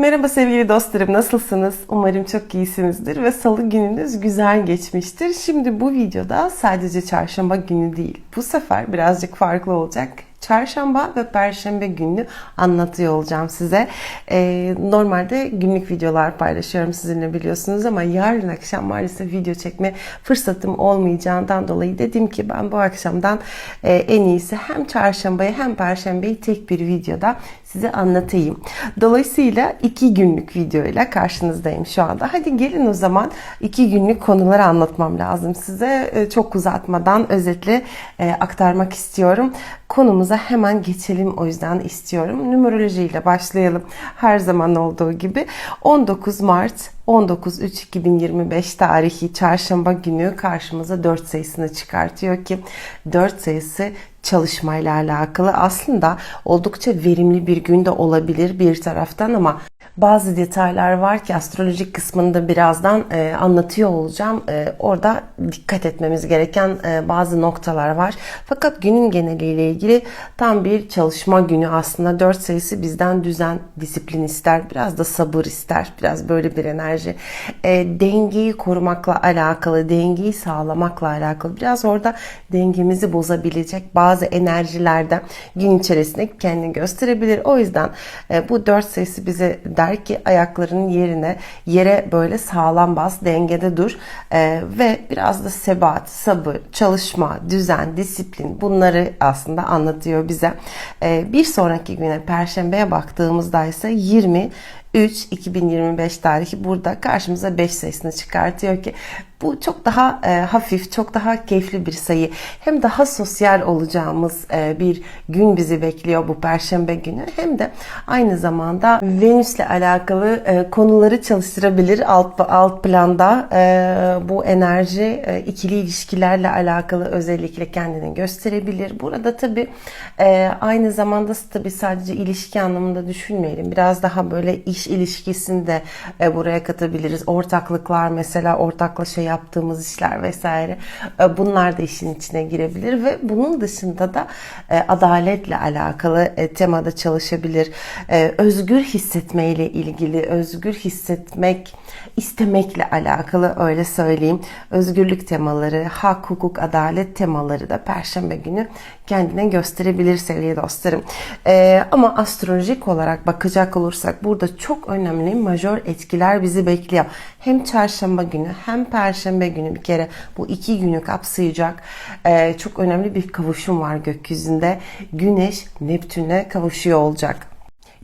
Merhaba sevgili dostlarım nasılsınız? Umarım çok iyisinizdir ve salı gününüz güzel geçmiştir. Şimdi bu videoda sadece çarşamba günü değil. Bu sefer birazcık farklı olacak. Çarşamba ve Perşembe gününü anlatıyor olacağım size. Ee, normalde günlük videolar paylaşıyorum sizinle biliyorsunuz ama yarın akşam maalesef video çekme fırsatım olmayacağından dolayı dedim ki ben bu akşamdan e, en iyisi hem çarşambayı hem perşembeyi tek bir videoda size anlatayım. Dolayısıyla iki günlük videoyla karşınızdayım şu anda. Hadi gelin o zaman iki günlük konuları anlatmam lazım size. E, Çok uzatmadan özetle e, aktarmak istiyorum. Konumuza hemen geçelim o yüzden istiyorum. Numeroloji ile başlayalım. Her zaman olduğu gibi 19 Mart 19.3.2025 tarihi çarşamba günü karşımıza 4 sayısını çıkartıyor ki 4 sayısı çalışmayla alakalı. Aslında oldukça verimli bir günde olabilir bir taraftan ama bazı detaylar var ki astrolojik kısmında birazdan e, anlatıyor olacağım. E, orada dikkat etmemiz gereken e, bazı noktalar var. Fakat günün geneliyle ilgili tam bir çalışma günü aslında. 4 sayısı bizden düzen, disiplin ister. Biraz da sabır ister. Biraz böyle bir enerji. E, dengeyi korumakla alakalı, dengeyi sağlamakla alakalı. Biraz orada dengemizi bozabilecek bazı enerjilerde gün içerisinde kendini gösterebilir. O yüzden e, bu 4 sayısı bize der ki ayaklarının yerine yere böyle sağlam bas, dengede dur e, ve biraz da sebat, sabır, çalışma, düzen, disiplin bunları aslında anlatıyor bize. E, bir sonraki güne Perşembe'ye baktığımızda ise 20 3 2025 tarihi burada karşımıza 5 sayısını çıkartıyor ki bu çok daha e, hafif, çok daha keyifli bir sayı. Hem daha sosyal olacağımız e, bir gün bizi bekliyor bu perşembe günü. Hem de aynı zamanda Venüs'le alakalı e, konuları çalıştırabilir alt alt planda. E, bu enerji e, ikili ilişkilerle alakalı özellikle kendini gösterebilir. Burada tabii e, aynı zamanda tabii sadece ilişki anlamında düşünmeyelim. Biraz daha böyle iş ilişkisini de e, buraya katabiliriz. Ortaklıklar mesela ortaklaşa yaptığımız işler vesaire e, bunlar da işin içine girebilir ve bunun dışında da e, adaletle alakalı e, temada çalışabilir. Özgür hissetmeyle ilgili, özgür hissetmek istemekle alakalı öyle söyleyeyim. Özgürlük temaları, hak, hukuk, adalet temaları da perşembe günü kendine gösterebilir sevgili dostlarım. E, ama astrolojik olarak bakacak olursak burada çok önemli majör etkiler bizi bekliyor. Hem çarşamba günü hem perşembe günü bir kere bu iki günü kapsayacak e, çok önemli bir kavuşum var gökyüzünde. Güneş Neptün'e kavuşuyor olacak.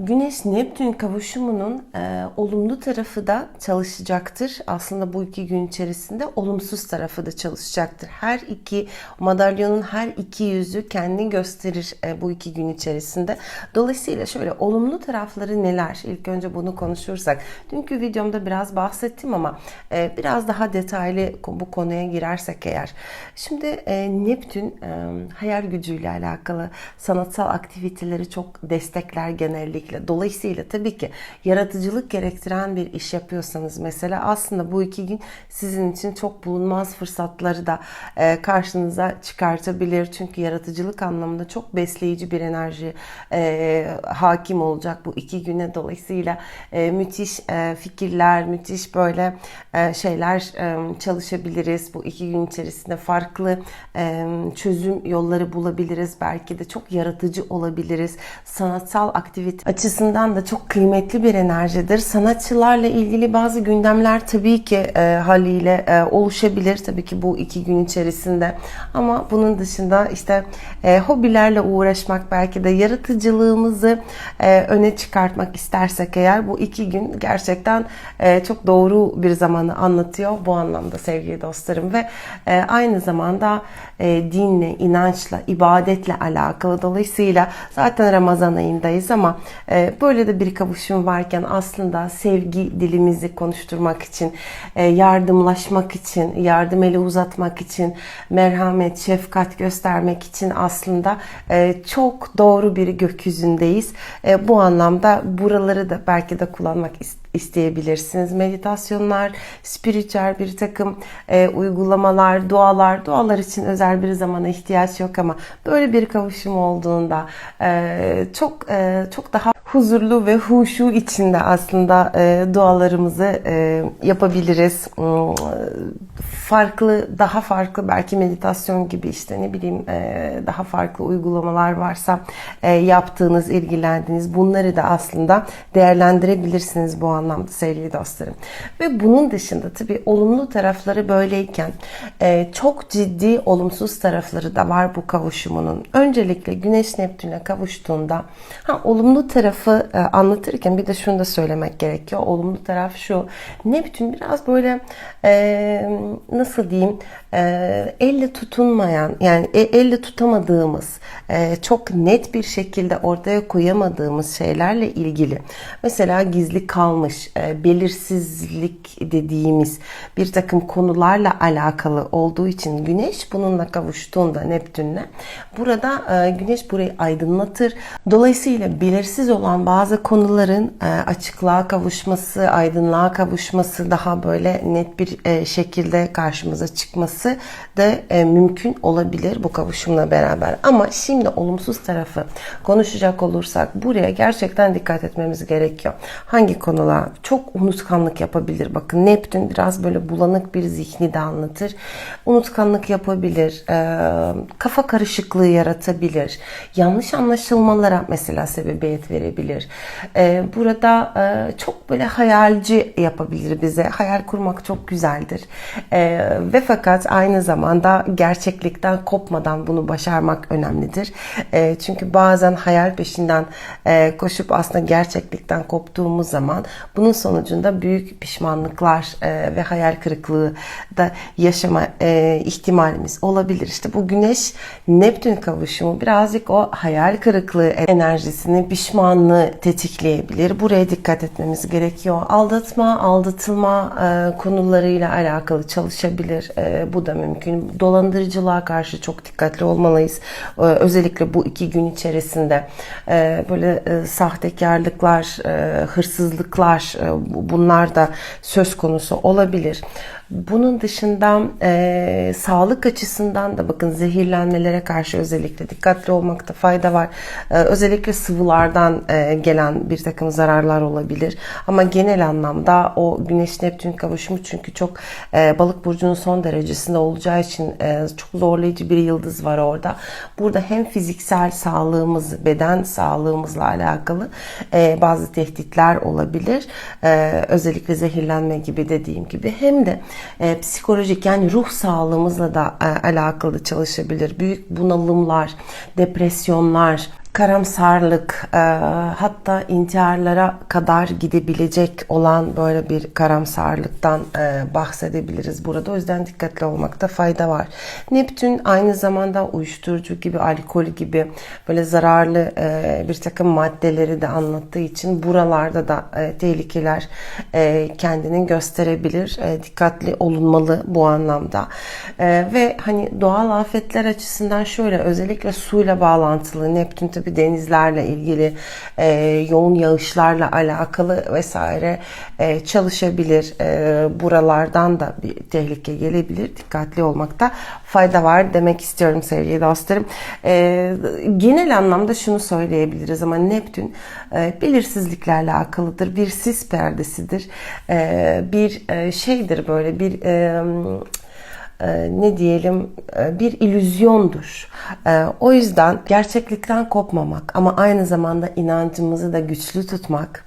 Güneş Neptün kavuşumunun e, olumlu tarafı da çalışacaktır. Aslında bu iki gün içerisinde olumsuz tarafı da çalışacaktır. Her iki madalyonun her iki yüzü kendini gösterir e, bu iki gün içerisinde. Dolayısıyla şöyle olumlu tarafları neler? İlk önce bunu konuşursak. Dünkü videomda biraz bahsettim ama e, biraz daha detaylı bu konuya girersek eğer. Şimdi e, Neptün e, hayal gücüyle alakalı sanatsal aktiviteleri çok destekler genellikle kesinlikle. Dolayısıyla tabii ki yaratıcılık gerektiren bir iş yapıyorsanız mesela aslında bu iki gün sizin için çok bulunmaz fırsatları da e, karşınıza çıkartabilir. Çünkü yaratıcılık anlamında çok besleyici bir enerji e, hakim olacak bu iki güne. Dolayısıyla e, müthiş e, fikirler, müthiş böyle e, şeyler e, çalışabiliriz. Bu iki gün içerisinde farklı e, çözüm yolları bulabiliriz. Belki de çok yaratıcı olabiliriz. Sanatsal aktivite açısından da çok kıymetli bir enerjidir. Sanatçılarla ilgili bazı gündemler tabii ki e, haliyle e, oluşabilir tabii ki bu iki gün içerisinde. Ama bunun dışında işte e, hobilerle uğraşmak belki de yaratıcılığımızı e, öne çıkartmak istersek eğer bu iki gün gerçekten e, çok doğru bir zamanı anlatıyor bu anlamda sevgili dostlarım ve e, aynı zamanda e, dinle, inançla, ibadetle alakalı. Dolayısıyla zaten Ramazan ayındayız ama böyle de bir kavuşum varken aslında sevgi dilimizi konuşturmak için, e, yardımlaşmak için, yardım eli uzatmak için, merhamet, şefkat göstermek için aslında e, çok doğru bir gökyüzündeyiz. E, bu anlamda buraları da belki de kullanmak istiyorum isteyebilirsiniz. Meditasyonlar, spiritüel bir takım e, uygulamalar, dualar, dualar için özel bir zamana ihtiyaç yok ama böyle bir kavuşum olduğunda e, çok e, çok daha huzurlu ve huşu içinde aslında e, dualarımızı e, yapabiliriz. Farklı, daha farklı belki meditasyon gibi işte ne bileyim e, daha farklı uygulamalar varsa e, yaptığınız, ilgilendiğiniz bunları da aslında değerlendirebilirsiniz bu anlamda sevgili dostlarım. Ve bunun dışında tabii olumlu tarafları böyleyken e, çok ciddi olumsuz tarafları da var bu kavuşumunun. Öncelikle Güneş Neptün'e kavuştuğunda ha, olumlu tarafı anlatırken bir de şunu da söylemek gerekiyor. Olumlu taraf şu. Neptün biraz böyle nasıl diyeyim e, elle tutunmayan yani e, elle tutamadığımız e, çok net bir şekilde ortaya koyamadığımız şeylerle ilgili. Mesela gizli kalmış e, belirsizlik dediğimiz bir takım konularla alakalı olduğu için Güneş bununla kavuştuğunda Neptün'le burada e, Güneş burayı aydınlatır. Dolayısıyla belirsiz olan bazı konuların e, açıklığa kavuşması, aydınlığa kavuşması daha böyle net bir e, şekilde karşımıza çıkması da e, mümkün olabilir bu kavuşumla beraber. Ama şimdi olumsuz tarafı konuşacak olursak buraya gerçekten dikkat etmemiz gerekiyor. Hangi konular? Çok unutkanlık yapabilir. Bakın Neptün biraz böyle bulanık bir zihni de anlatır. Unutkanlık yapabilir. E, kafa karışıklığı yaratabilir. Yanlış anlaşılmalara mesela sebebiyet verebilir. E, burada e, çok böyle hayalci yapabilir bize. Hayal kurmak çok güzeldir. E, ve fakat aynı zamanda gerçeklikten kopmadan bunu başarmak önemlidir. E, çünkü bazen hayal peşinden e, koşup aslında gerçeklikten koptuğumuz zaman bunun sonucunda büyük pişmanlıklar e, ve hayal kırıklığı da yaşama e, ihtimalimiz olabilir. İşte bu Güneş Neptün kavuşumu birazcık o hayal kırıklığı enerjisini, pişmanlığı tetikleyebilir. Buraya dikkat etmemiz gerekiyor. Aldatma, aldatılma e, konularıyla alakalı çalışabilir. E, bu da mümkün. Dolandırıcılığa karşı çok dikkatli olmalıyız. E, özellikle bu iki gün içerisinde e, böyle e, sahtekarlıklar, e, hırsızlıklar e, bunlar da söz konusu olabilir. Bunun dışında e, sağlık açısından da bakın zehirlenmelere karşı özellikle dikkatli olmakta fayda var. E, özellikle sıvılardan e, gelen bir takım zararlar olabilir. Ama genel anlamda o Güneş Neptün kavuşumu çünkü çok e, balık burcunun son derecesinde olacağı için e, çok zorlayıcı bir yıldız var orada. Burada hem fiziksel sağlığımız, beden sağlığımızla alakalı e, bazı tehditler olabilir. E, özellikle zehirlenme gibi dediğim gibi hem de e, psikolojik yani ruh sağlığımızla da e, alakalı çalışabilir. Büyük bunalımlar, depresyonlar, karamsarlık e, hatta intiharlara kadar gidebilecek olan böyle bir karamsarlıktan e, bahsedebiliriz burada. O yüzden dikkatli olmakta fayda var. Neptün aynı zamanda uyuşturucu gibi, alkol gibi böyle zararlı e, bir takım maddeleri de anlattığı için buralarda da e, tehlikeler e, kendini gösterebilir. E, dikkatli olunmalı bu anlamda. E, ve hani doğal afetler açısından şöyle özellikle suyla bağlantılı Neptün tabi denizlerle ilgili e, yoğun yağışlarla alakalı vesaire e, çalışabilir. E, buralardan da bir tehlike gelebilir. Dikkatli olmakta fayda var demek istiyorum sevgili dostlarım. E, genel anlamda şunu söyleyebiliriz ama Neptün e, belirsizliklerle alakalıdır. Bir sis perdesidir. E, bir e, şeydir böyle bir e, ne diyelim bir illüzyondur. O yüzden gerçeklikten kopmamak ama aynı zamanda inancımızı da güçlü tutmak,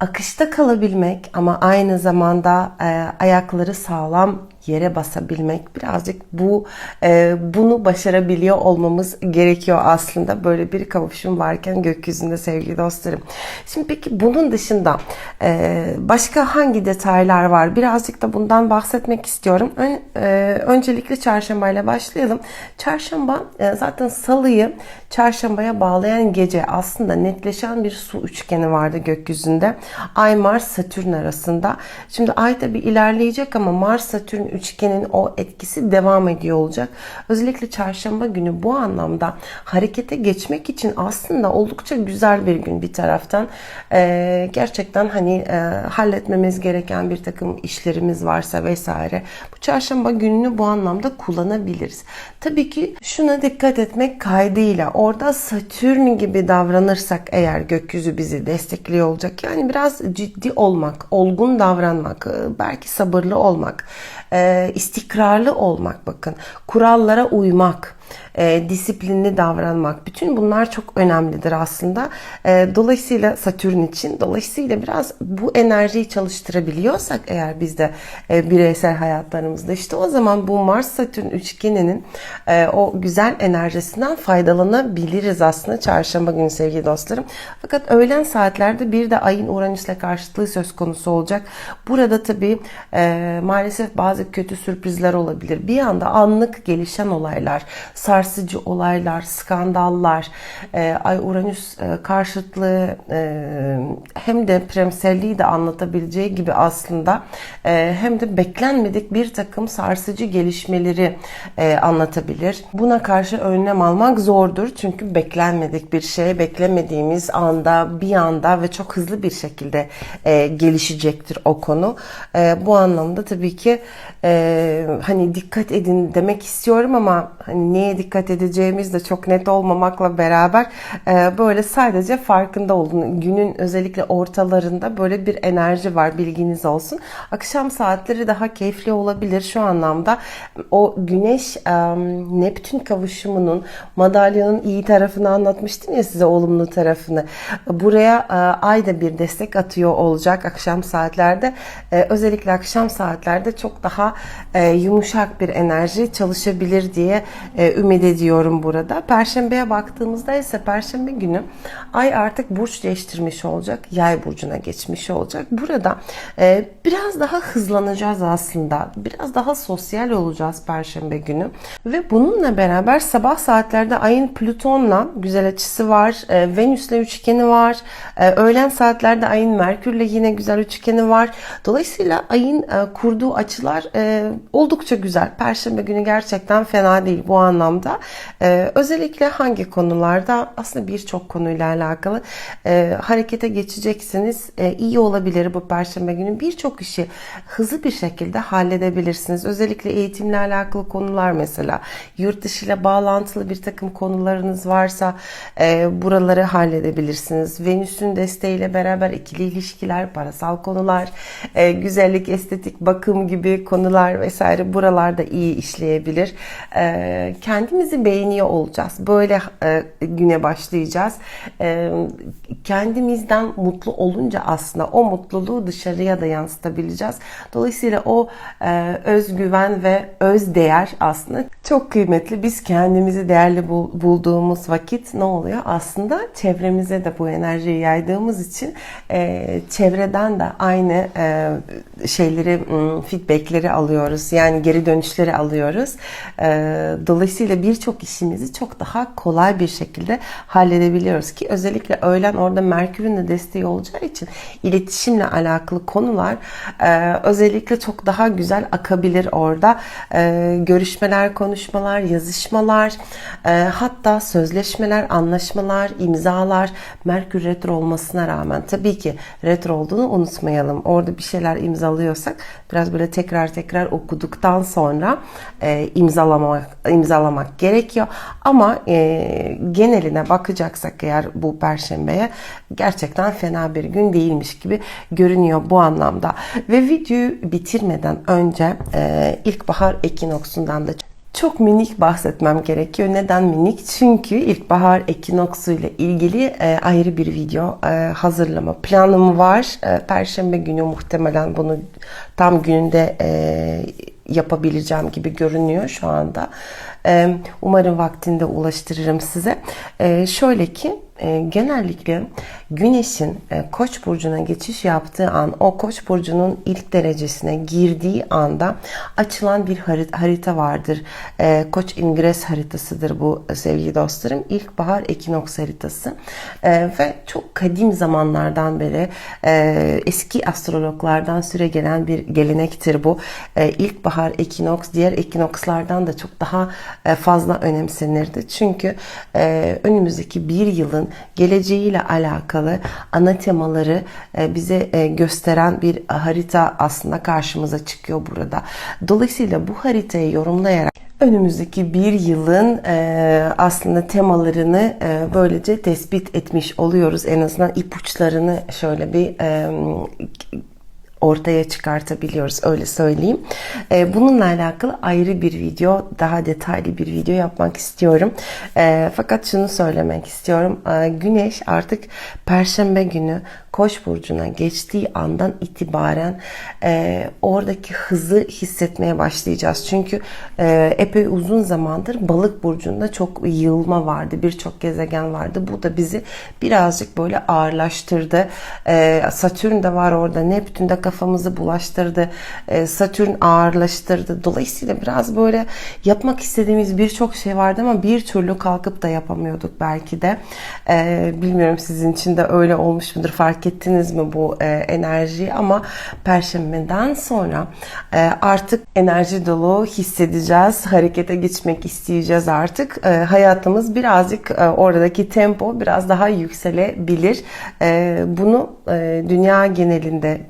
akışta kalabilmek ama aynı zamanda ayakları sağlam yere basabilmek birazcık bu e, bunu başarabiliyor olmamız gerekiyor aslında böyle bir kavuşum varken gökyüzünde sevgili dostlarım. Şimdi peki bunun dışında e, başka hangi detaylar var? Birazcık da bundan bahsetmek istiyorum. Ön, e, öncelikle çarşamba ile başlayalım. Çarşamba e, zaten salıyı çarşambaya bağlayan gece aslında netleşen bir su üçgeni vardı gökyüzünde. Ay Mars Satürn arasında. Şimdi ay tabi ilerleyecek ama Mars Satürn üçgenin o etkisi devam ediyor olacak. Özellikle çarşamba günü bu anlamda harekete geçmek için aslında oldukça güzel bir gün bir taraftan. Ee, gerçekten hani e, halletmemiz gereken bir takım işlerimiz varsa vesaire bu çarşamba gününü bu anlamda kullanabiliriz. Tabii ki şuna dikkat etmek kaydıyla orada Satürn gibi davranırsak eğer gökyüzü bizi destekliyor olacak. Yani biraz ciddi olmak, olgun davranmak, e, belki sabırlı olmak, e, istikrarlı olmak bakın. Kurallara uymak e, disiplinli davranmak. Bütün bunlar çok önemlidir aslında. E, dolayısıyla Satürn için, dolayısıyla biraz bu enerjiyi çalıştırabiliyorsak eğer biz de e, bireysel hayatlarımızda işte o zaman bu Mars-Satürn üçgeninin e, o güzel enerjisinden faydalanabiliriz aslında çarşamba günü sevgili dostlarım. Fakat öğlen saatlerde bir de ayın Uranüs'le karşıtlığı söz konusu olacak. Burada tabii e, maalesef bazı kötü sürprizler olabilir. Bir anda anlık gelişen olaylar, sarsıcı olaylar, skandallar, e, Ay Uranüs e, karşıtlığı e, hem de premselliği de anlatabileceği gibi aslında e, hem de beklenmedik bir takım sarsıcı gelişmeleri e, anlatabilir. Buna karşı önlem almak zordur çünkü beklenmedik bir şey, beklemediğimiz anda, bir anda ve çok hızlı bir şekilde e, gelişecektir o konu. E, bu anlamda tabii ki e, hani dikkat edin demek istiyorum ama hani neye dikkat edeceğimiz de çok net olmamakla beraber e, böyle sadece farkında olun. Günün özellikle ortalarında böyle bir enerji var bilginiz olsun. Akşam saatleri daha keyifli olabilir şu anlamda. O güneş e, Neptün kavuşumunun madalyanın iyi tarafını anlatmıştım ya size olumlu tarafını. Buraya e, ay da bir destek atıyor olacak akşam saatlerde. Özellikle akşam saatlerde çok daha yumuşak bir enerji çalışabilir diye ümit ediyorum burada. Perşembeye baktığımızda ise perşembe günü ay artık burç değiştirmiş olacak. Yay burcuna geçmiş olacak. Burada e, biraz daha hızlanacağız aslında. Biraz daha sosyal olacağız perşembe günü. Ve bununla beraber sabah saatlerde ayın Plüton'la güzel açısı var. E, Venüs'le üçgeni var. E, öğlen saatlerde ayın Merkür'le yine güzel üçgeni var. Dolayısıyla ayın e, kurduğu açılar e, oldukça güzel. Perşembe günü gerçekten fena değil bu anlamda. E, özellikle hangi konularda aslında birçok konuyla alakalı e, harekete geçeceksiniz. E, iyi olabilir bu perşembe günü. Birçok işi hızlı bir şekilde halledebilirsiniz. Özellikle eğitimle alakalı konular mesela. Yurt dışı ile bağlantılı bir takım konularınız varsa e, buraları halledebilirsiniz. Venüs'ün desteğiyle beraber ikili ilişkiler, parasal konular, e, güzellik, estetik, bakım gibi konular vesaire buralarda iyi işleyebilir. E, kendimizi beğeniyor olacağız. Böyle e, güne başlayacağız. E, kendimizden mutlu olunca aslında o mutluluğu dışarıya da yansıtabileceğiz. Dolayısıyla o e, özgüven ve öz değer aslında çok kıymetli. Biz kendimizi değerli bul, bulduğumuz vakit ne oluyor? Aslında çevremize de bu enerjiyi yaydığımız için e, çevreden de aynı e, şeyleri, feedbackleri alıyoruz. Yani geri dönüşleri alıyoruz. E, dolayısıyla birçok işimizi çok daha kolay bir şekilde halledebiliyoruz ki özellikle öğlen orada Merkür'ün de desteği olacağı için iletişimle alakalı konular e, özellikle çok daha güzel akabilir orada. E, görüşmeler, konuşmalar, yazışmalar, e, hatta sözleşmeler, anlaşmalar, imzalar Merkür retro olmasına rağmen tabii ki retro olduğunu unutmayalım. Orada bir şeyler imzalıyorsak biraz böyle tekrar tekrar okuduktan sonra e, imzalamak imzalamak gerekiyor. Ama e, geneline bakacaksak eğer bu perşembeye gerçekten fena bir gün değilmiş gibi görünüyor bu anlamda. Ve videoyu bitirmeden önce e, ilkbahar ekinoksundan da çok minik bahsetmem gerekiyor. Neden minik? Çünkü ilkbahar ekinoksu ile ilgili e, ayrı bir video e, hazırlama planım var. E, Perşembe günü muhtemelen bunu tam gününde e, yapabileceğim gibi görünüyor şu anda. Umarım vaktinde ulaştırırım size. Şöyle ki e, genellikle Güneş'in e, Koç burcuna geçiş yaptığı an, o Koç burcunun ilk derecesine girdiği anda açılan bir harita, vardır. E, Koç ingres haritasıdır bu sevgili dostlarım. İlkbahar ekinoks haritası ve çok kadim zamanlardan beri eski astrologlardan süre gelen bir gelenektir bu. E, ilkbahar ekinoks diğer ekinokslardan da çok daha fazla önemsenirdi. Çünkü önümüzdeki bir yılın geleceğiyle alakalı ana temaları e, bize e, gösteren bir harita aslında karşımıza çıkıyor burada. Dolayısıyla bu haritayı yorumlayarak önümüzdeki bir yılın e, aslında temalarını e, böylece tespit etmiş oluyoruz. En azından ipuçlarını şöyle bir e, ortaya çıkartabiliyoruz öyle söyleyeyim. E, bununla alakalı ayrı bir video, daha detaylı bir video yapmak istiyorum. E, fakat şunu söylemek istiyorum. E, güneş artık Perşembe günü Koç burcuna geçtiği andan itibaren e, oradaki hızı hissetmeye başlayacağız. Çünkü e, epey uzun zamandır Balık burcunda çok yığılma vardı, birçok gezegen vardı. Bu da bizi birazcık böyle ağırlaştırdı. E, Satürn de var orada, Neptün de kafamızı bulaştırdı. E, Satürn ağırlaştırdı. Dolayısıyla biraz böyle yapmak istediğimiz birçok şey vardı ama bir türlü kalkıp da yapamıyorduk belki de. E, bilmiyorum sizin için de öyle olmuş mudur fark ettiniz mi bu e, enerjiyi ama perşembeden sonra artık enerji dolu hissedeceğiz. Harekete geçmek isteyeceğiz artık. Hayatımız birazcık oradaki tempo biraz daha yükselebilir. Bunu dünya genelinde,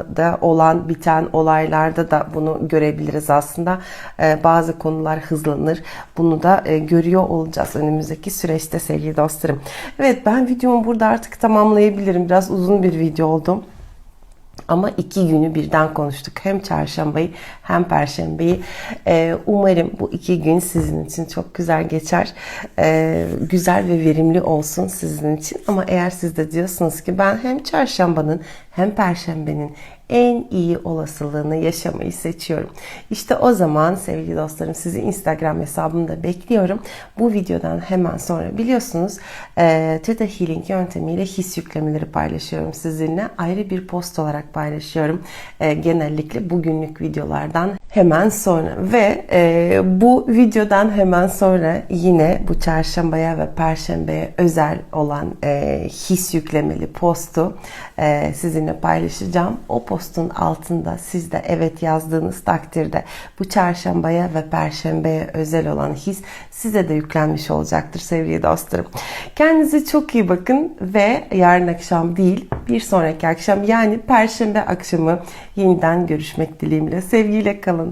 dünyada olan biten olaylarda da bunu görebiliriz aslında. E, bazı konular hızlanır. Bunu da e, görüyor olacağız önümüzdeki süreçte sevgili dostlarım. Evet ben videomu burada artık tamamlayabilirim. Biraz uzun bir video oldu. Ama iki günü birden konuştuk. Hem çarşambayı hem perşembeyi. Ee, umarım bu iki gün sizin için çok güzel geçer. Ee, güzel ve verimli olsun sizin için. Ama eğer siz de diyorsunuz ki ben hem çarşambanın hem perşembenin en iyi olasılığını yaşamayı seçiyorum. İşte o zaman sevgili dostlarım sizi Instagram hesabımda bekliyorum. Bu videodan hemen sonra biliyorsunuz e, Theta Healing yöntemiyle his yüklemeleri paylaşıyorum sizinle. Ayrı bir post olarak paylaşıyorum. E, genellikle bugünlük videolardan hemen sonra ve e, bu videodan hemen sonra yine bu çarşambaya ve perşembeye özel olan e, his yüklemeli postu e, sizinle paylaşacağım. O postun altında siz de evet yazdığınız takdirde bu çarşambaya ve perşembeye özel olan his size de yüklenmiş olacaktır sevgili dostlarım. Kendinize çok iyi bakın ve yarın akşam değil bir sonraki akşam yani perşembe akşamı yeniden görüşmek dileğimle. Sevgiyle kalın.